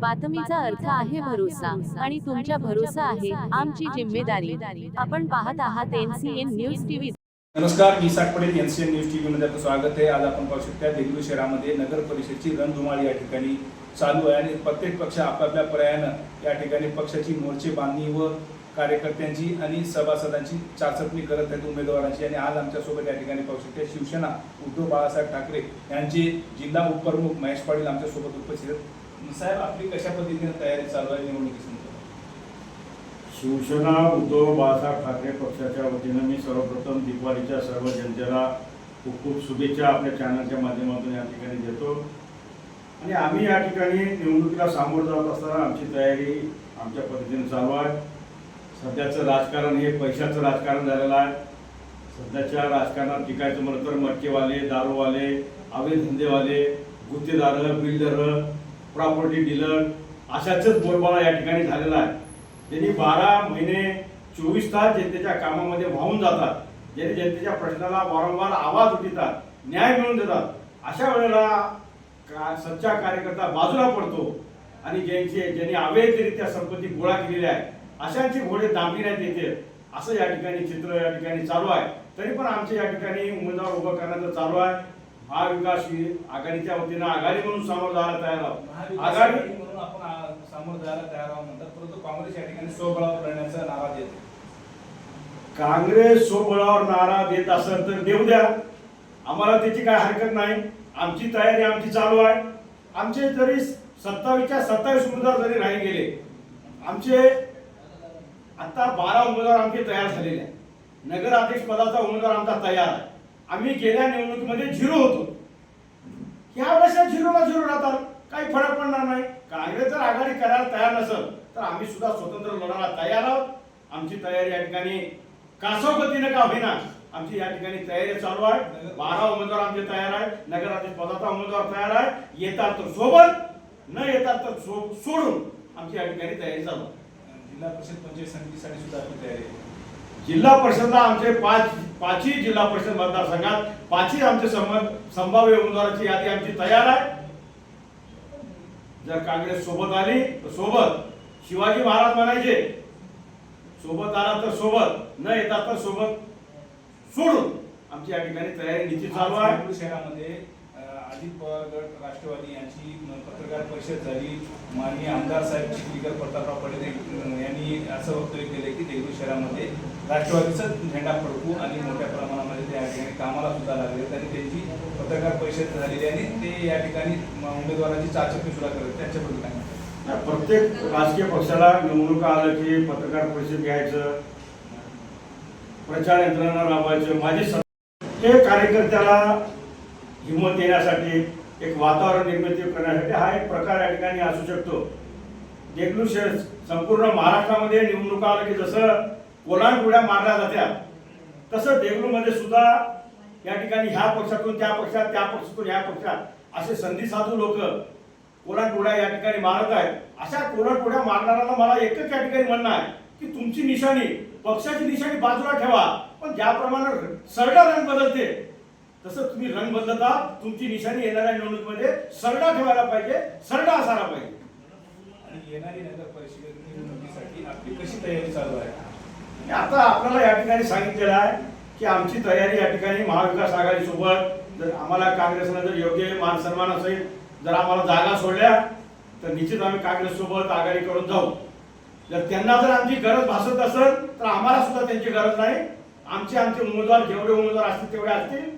बातमीचा अर्थ आहे भरोसा आणि तुमच्या भरोसा आहे आमची जिम्मेदारी. आपण पाहत आहात एनसीएन न्यूज टीव्ही नमस्कार मी साठ पटेल एनसीएन न्यूज टीव्ही मध्ये आपलं स्वागत आहे. आज आपण पाहू शकता देगलूर शहरामध्ये नगर परिषदची रणधुमाळी या ठिकाणी चालू आहे आणि प्रत्येक पक्ष आपापल्या पर्यायानं या ठिकाणी पक्षाची मोर्चे बांधणी व कार्यकर्त्यांची आणि सभासदांची चाचपणी करत आहेत उमेदवारांची. आणि आज आमच्यासोबत या ठिकाणी पाहू शकता शिवसेना उद्धव बाळासाहेब ठाकरे यांचे जिल्हा उपप्रमुख महेश पाटील आमच्यासोबत उपस्थित आहेत. साहेब आपली कशा पद्धतीने तयारी चालू आहे निवडणुकीसंदर्भात? शिवसेना उद्धव बाळासाहेब ठाकरे पक्षाच्या वतीनं मी सर्वप्रथम दिवाळीच्या सर्व जनतेला खूप खूप शुभेच्छा आपल्या चॅनलच्या माध्यमातून या ठिकाणी देतो. आणि आम्ही या ठिकाणी निवडणुकीला सामोरं जात असताना आमची तयारी आमच्या पद्धतीने चालू आहे. सध्याचं राजकारण हे पैशाचं राजकारण झालेलं आहे. सध्याच्या राजकारणात टिकायचं म्हणलं तर मटकेवाले दारूवाले अवैध धंदेवाले गुत्तेदार बिल्डर प्रॉपर्टी डीलर अशाच बोलबाला या ठिकाणी झालेला आहे. त्यांनी बारा महिने चोवीस तास जनतेच्या कामामध्ये वाहून जातात ज्यांनी जनतेच्या प्रश्नाला वारंवार आवाज उठितात न्याय मिळवून देतात अशा वेळेला का सच्चा कार्यकर्ता बाजूला पडतो आणि ज्यांचे ज्यांनी अवैधरित्या संपत्ती गोळा केलेली आहे अशांचे घोडे दाबिण्यात येते असं या ठिकाणी चित्र या ठिकाणी चालू आहे. तरी पण आमच्या या ठिकाणी उमेदवार उभं करण्याचं चालू आहे. महाविकास आघाडीच्या वतीनं आघाडी म्हणून सामोरं जायला तयार आहोत. आघाडी म्हणून आपण सामोरं जायला तयार आहोत म्हणतात परंतु काँग्रेस या ठिकाणी स्वबळावर लढण्याचा नारा देत काँग्रेस सोबळावर नारा देत असेल तर देऊ द्या. आम्हाला त्याची काय हरकत नाही. आमची तयारी आमची चालू आहे. आमचे जरी सत्तावीसच्या सत्तावीस उमेदवार जरी राहिले गेले आमचे आता बारा उमेदवार आमचे तयार झालेले आहे नगराध्यक्ष पदाचा उमेदवार आमचा तयार आहे. आम्ही गेल्या निवडणुकीमध्ये झिरो होतो. ह्या वर्षात झिरोला झिरो राहतात. काही फरक पडणार नाही. काँग्रेस जर आघाडी करायला तयार नसेल तर आम्ही सुद्धा स्वतंत्र लढायला तयार आहोत. आमची तयारी या ठिकाणी कासवगतीनं का होईना आमची या ठिकाणी तयारी चालू आहे. बारा उमेदवार आमचे तयार आहे नगराध्यक्ष पदाचा उमेदवार तयार आहे. येतात तर सोबत न येतात तर सो- सोडून आमची या ठिकाणी तयारी चालू आहे. जिल्हा परिषद पंचायत समितीसाठी सुद्धा आपली तयारी आहे. जिल्हा परिषदला आमचे पाच पाचही जिल्हा परिषद मतदारसंघात पाचही आमचे संभाव्य उमेदवाराची यादी आमची तयार आहे. जर काँग्रेस सोबत आली तर सोबत. शिवाजी महाराज म्हणायचे सोबत आला तर सोबत न येता तर सोबत. सोडून आमची या ठिकाणी तयारी निश्चित चालू आहे. शहरामध्ये अजित पवार गट राष्ट्रवादी यांची पत्रकार परिषद झाली. माननीय आमदार साहेब चिखलीकर प्रतापराव पटेल यांनी असं वक्तव्य केलं की देगलूर शहरामध्ये राष्ट्रवादीचाच झेंडा फडकू आणि मोठ्या प्रमाणामध्ये त्या ठिकाणी कामाला सुद्धा लागले. त्यांनी त्यांची पत्रकार परिषद झालेली आणि ते या ठिकाणी उमेदवारांची चाचपणी सुद्धा करत त्यांच्याबद्दल काय प्रत्येक राजकीय पक्षाला निवडणुका आलं की पत्रकार परिषद घ्यायचं प्रचार यंत्रणा राबवायचं. माझी हे कार्यकर्त्याला हिंमत देण्यासाठी एक वातावरण निर्मिती करण्यासाठी हा एक प्रकार या ठिकाणी असू शकतो. देगलूर शहर संपूर्ण महाराष्ट्रामध्ये निवडणुका आलं की जसं कोलांटुड्या मारल्या जात्या तसं देगलूमध्ये सुद्धा या ठिकाणी ह्या पक्षातून त्या पक्षात त्या पक्षातून ह्या पक्षात असे संधी साधू लोक कोलाटोड्या या ठिकाणी मारत आहेत. अशा कोलाटोड्या मारणाऱ्याला मला एकच या ठिकाणी म्हणणं आहे की तुमची निशाणी पक्षाची निशाणी बाजूला ठेवा. पण ज्याप्रमाणे सरडा रंग बदलते तसं तुम्ही रंग बदलता तुमची निशाणी येणाऱ्या निवडणुकीमध्ये सरडा ठेवायला पाहिजे सरडा असायला पाहिजे. आणि येणारी नगर परिषदेसाठी आपली कशी तयारी चालू आहे? आता आपल्याला या ठिकाणी सांगितलेलं आहे की आमची तयारी या ठिकाणी महाविकास आघाडी सोबत जर आम्हाला काँग्रेसनं जर योग्य मान सन्मान असेल जर आम्हाला जागा सोडल्या तर निश्चित आम्ही काँग्रेस सोबत आघाडी करून जाऊ. जर त्यांना जर आमची गरज भासत असेल तर आम्हाला सुद्धा त्यांची गरज नाही. आमचे आमचे उमेदवार जेवढे उमेदवार असतील तेवढे असतील.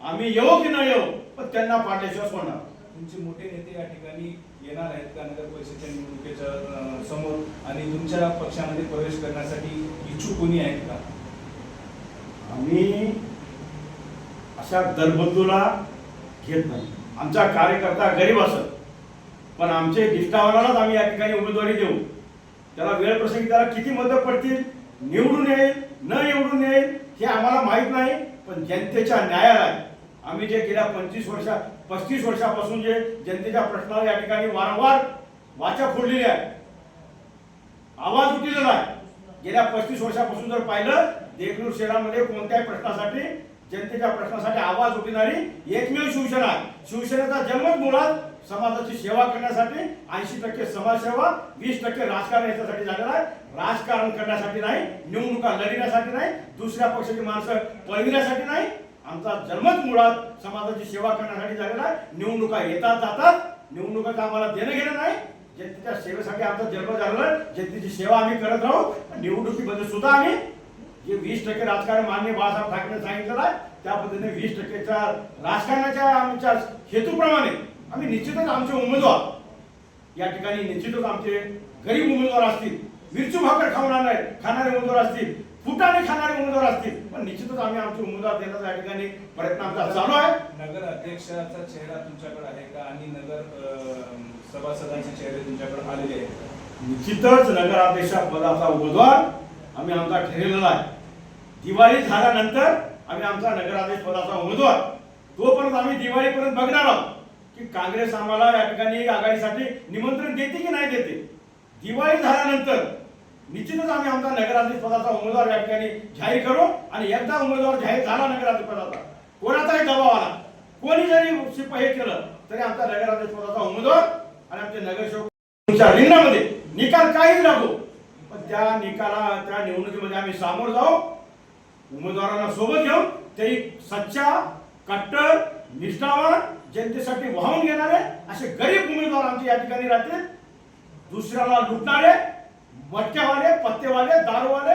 आम्ही येऊ की न येऊ पण त्यांना पाठल्याशिवाय सोडणार. तुमचे मोठे नेते या ठिकाणी येणार आहेत का? नगर परिषदेच्या निवडणुकीच्या समोर आणि तुमच्या पक्षामध्ये प्रवेश करण्यासाठी इच्छुक कोणी आहेत का? आम्ही अशा दरबंदूला घेत नाही. आमचा कार्यकर्ता गरीब असत. पण आमचे निष्ठावानालाच आम्ही या ठिकाणी उमेदवारी देऊ. त्याला वेळ प्रसंगी त्याला किती मदत पडतील निवडून येईल न निवडून येईल हे आम्हाला माहीत नाही पण जनतेच्या न्यायालयात आम्ही जे गेल्या पंचवीस वर्षा पस्तीस वर्षापासून जे जनतेच्या प्रश्नाला या ठिकाणी वारंवार वाचा फोडलेली आहे. आवाज उठलेला आहे गेल्या पस्तीस वर्षापासून जर पाहिलं देगलूर शहरामध्ये कोणत्याही प्रश्नासाठी जनतेच्या प्रश्नासाठी आवाज उठणारी एकमेव शिवसेना आहे. शिवसेनेचा जन्मच मुळात समाजाची सेवा करण्यासाठी ऐंशी टक्के समाजसेवा वीस टक्के राजकारण याच्यासाठी झालेलं आहे. राजकारण करण्यासाठी नाही निवडणुका लढण्यासाठी नाही दुसऱ्या पक्षाची माणसं पळविण्यासाठी नाही आमचा जन्मच मुळात समाजाची सेवा करण्यासाठी झालेला आहे. निवडणुका येतात जातात. निवडणुका आम्हाला देणं घेणं नाही. जनतेच्या सेवेसाठी आमचा जन्म झालेला जनतेची सेवा आम्ही करत राहू. निवडणुकीमध्ये सुद्धा आम्ही जे वीस टक्के राजकारण मान्य बाळासाहेब ठाकरे सांगितलेलं आहे त्या पद्धतीने वीस टक्केच्या राजकारणाच्या आमच्या हेतूप्रमाणे आम्ही निश्चितच आमचे उमेदवार या ठिकाणी निश्चितच आमचे गरीब उमेदवार असतील मिरचू भाकर खावणार खाणारे उमेदवार असतील फुटाणे खाणारे उमेदवार असतील. पण निश्चितच आम्ही आमचे उमेदवार देण्याचा या ठिकाणी प्रयत्न आमचा चालू आहे. नगर अध्यक्षाचा चेहरा तुमच्याकडे आहे का? आणि नगर सभासदांचे चेहरे तुमच्याकडे आलेले आहेत? निश्चितच नगराध्यक्ष पदाचा उमेदवार आम्ही आमचा ठरलेला आहे. दिवाळी झाल्यानंतर आम्ही आमचा नगराध्यक्ष पदाचा उमेदवार. तोपर्यंत आम्ही दिवाळीपर्यंत बघणार आहोत की काँग्रेस आम्हाला या ठिकाणी आघाडीसाठी निमंत्रण देते की नाही देते. दिवाळी झाल्यानंतर निश्चितच आम्ही आमचा नगराध्यक्ष पदाचा उमेदवार या ठिकाणी जाहीर करू आणि एकदा उमेदवार जाहीर झाला नगराध्यक्ष पदाचा कोणाचाही दबाव आला कोणी जरी शिपाई हे केलं तरी आमचा नगराध्यक्ष पदाचा उमेदवार आणि आमचे नगरसेवक तुमच्या रिंगणामध्ये निकाल काहीच लागो. पण त्या निकाला त्या निवडणुकीमध्ये आम्ही सामोर जाऊ उमेदवारांना सोबत घेऊन ते सच्चा कट्टर निष्ठावान जनतेसाठी वाहून घेणारे असे गरीब उमेदवार आमचे या ठिकाणी राहतील. दुसऱ्याला लुटणारे मटक्यावाले पत्तेवाले दारूवाले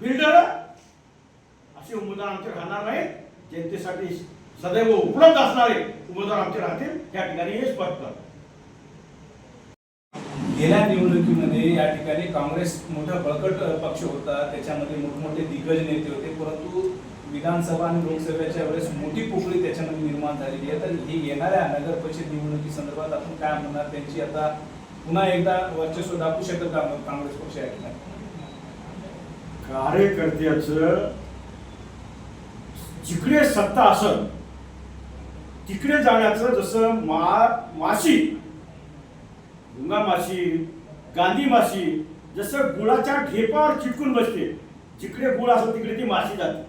बिल्डर असे उमेदवार आमचे राहणार नाहीत. जनतेसाठी सदैव उपलब्ध असणारे उमेदवार आमचे राहतील. या ठिकाणी हे स्पष्ट करतो. गेल्या निवडणुकीमध्ये या ठिकाणी काँग्रेस मोठा बळकट पक्ष होता. त्याच्यामध्ये मोठमोठे दिग्गज नेते होते. परंतु विधानसभा आणि लोकसभेच्या वेळेस मोठी पोकळी त्याच्यामध्ये निर्माण झालेली आहे. तर ही येणाऱ्या नगर परिषद निवडणुकी संदर्भात आपण काय म्हणणार? त्यांची आता पुन्हा एकदा वर्चस्व दाखवू शकत काँग्रेस पक्ष या ठिकाणी? कार्यकर्त्याचं जिकडे सत्ता असल तिकडे जाण्याचं जसं मा माशी गुंगा माशी गांधी माशी जसं गुळाच्या ढेपावर चिटकून बसते जिकडे गुळ असेल तिकडे ती माशी जाते.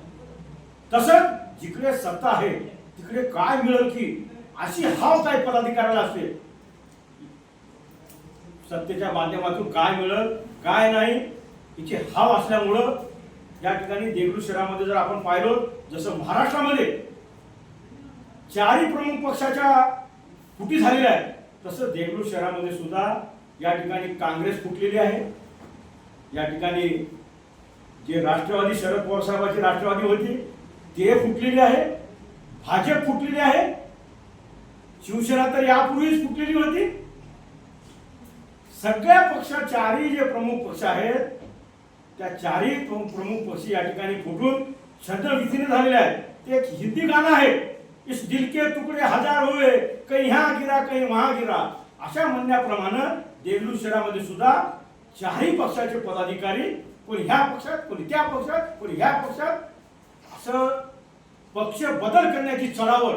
तसंच जिकडे सत्ता आहे तिकडे काय मिळेल की अशी हाव काय पदाधिकाऱ्याला असते सत्तेच्या माध्यमातून काय मिळत काय नाही हिची हाव असल्यामुळं या ठिकाणी देगलू शहरामध्ये जर आपण पाहिलो जसं महाराष्ट्रामध्ये चारही प्रमुख पक्षाच्या फुटी झालेल्या आहेत तसं देगलू शहरामध्ये सुद्धा या ठिकाणी काँग्रेस फुटलेली आहे. या ठिकाणी जे राष्ट्रवादी शरद पवार साहेबांची राष्ट्रवादी होती ते फुटलेले आहे. भाजप फुटलेली आहे. शिवसेना तर यापूर्वीच फुटलेली होती. सगळ्या पक्ष चारही जे प्रमुख पक्ष आहेत त्या चारही प्रमुख प्रमुख पक्ष या ठिकाणी फुटून छद्मविधीने झालेले आहेत. ते एक हिंदी गाणं आहे. इस दिल के तुकडे हजार हुए कहीं ह्या गिरा कहीं वहा गिरा. अशा म्हणण्याप्रमाणे देगलू शहरामध्ये सुद्धा चारही पक्षाचे पदाधिकारी कोणी ह्या पक्षात कोणी त्या पक्षात कोणी ह्या पक्षात असं पक्ष बदल करण्याची चढावळ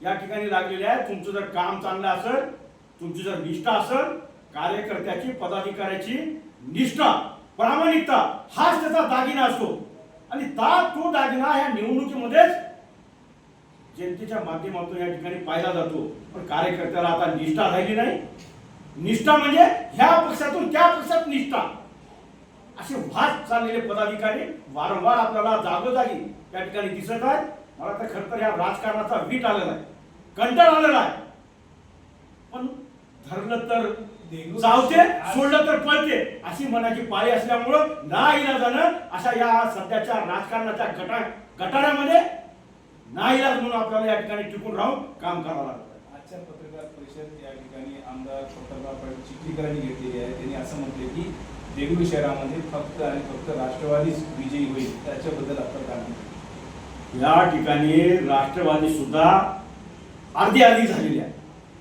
या ठिकाणी लागलेली आहे. तुमचं जर काम चांगलं असेल तुमची जर निष्ठा असेल कार्यकर्त्याची पदाधिकाऱ्याची निष्ठा प्रामाणिकता हाच त्याचा दागिना असतो. आणि ता तो दागिना ह्या निवडणुकीमध्येच जनतेच्या माध्यमातून या ठिकाणी पाहिला जातो. पण कार्यकर्त्याला आता निष्ठा राहिली नाही. निष्ठा म्हणजे ह्या पक्षातून त्या पक्षात निष्ठा. असे वाद चाललेले पदाधिकारी वारंवार आपल्याला जागोजागी त्या ठिकाणी दिसत आहेत. मला तर खरं तर या राजकारणाचा वीट आलेला आहे. कंटाळ आलेला आहे. पण धरलं तर चावते सोडलं तर पळते अशी मनाची पाळी असल्यामुळं ना जाणं अशा या सध्याच्या राजकारणाच्या गटा गटारामध्ये नाईलाज म्हणून आपल्याला या ठिकाणी टिकून राहून काम करावं लागतं. आजच्या पत्रकार परिषद या ठिकाणी आमदार प्रतापराव पाटील चिखलीकरांनी घेतलेली आहे. त्यांनी असं म्हटले की देगलू शहरामध्ये फक्त आणि फक्त राष्ट्रवादीच विजयी होईल त्याच्याबद्दल आपण काय या ठिकाणी राष्ट्रवादी सुद्धा अर्धी अर्धी झालेली आहे.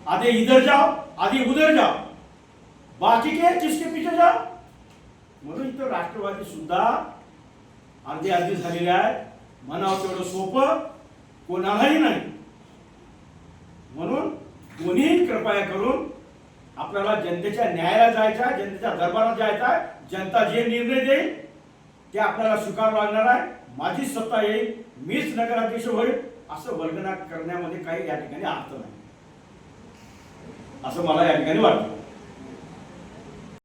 आधी इधर जाओ आधी उधर जाओ. बाकी के जिसके पीछे जाओ म्हणून इथं राष्ट्रवादी सुद्धा अर्धी अर्धी झालेली आहे म्हणावं तेवढं सोपं कोणालाही नाही. म्हणून कोणीही कृपया करून आपल्याला जनतेच्या न्यायाला जायचा जनतेच्या दरबारात जायचा जनता जे निर्णय देईल ते आपल्याला स्वीकारावं लागणार आहे. माझी सत्ता येईल मीच नगराध्यक्ष होईल असं वर्गना करण्यामध्ये काही या ठिकाणी अर्थ नाही. असं मला या ठिकाणी वाटतं.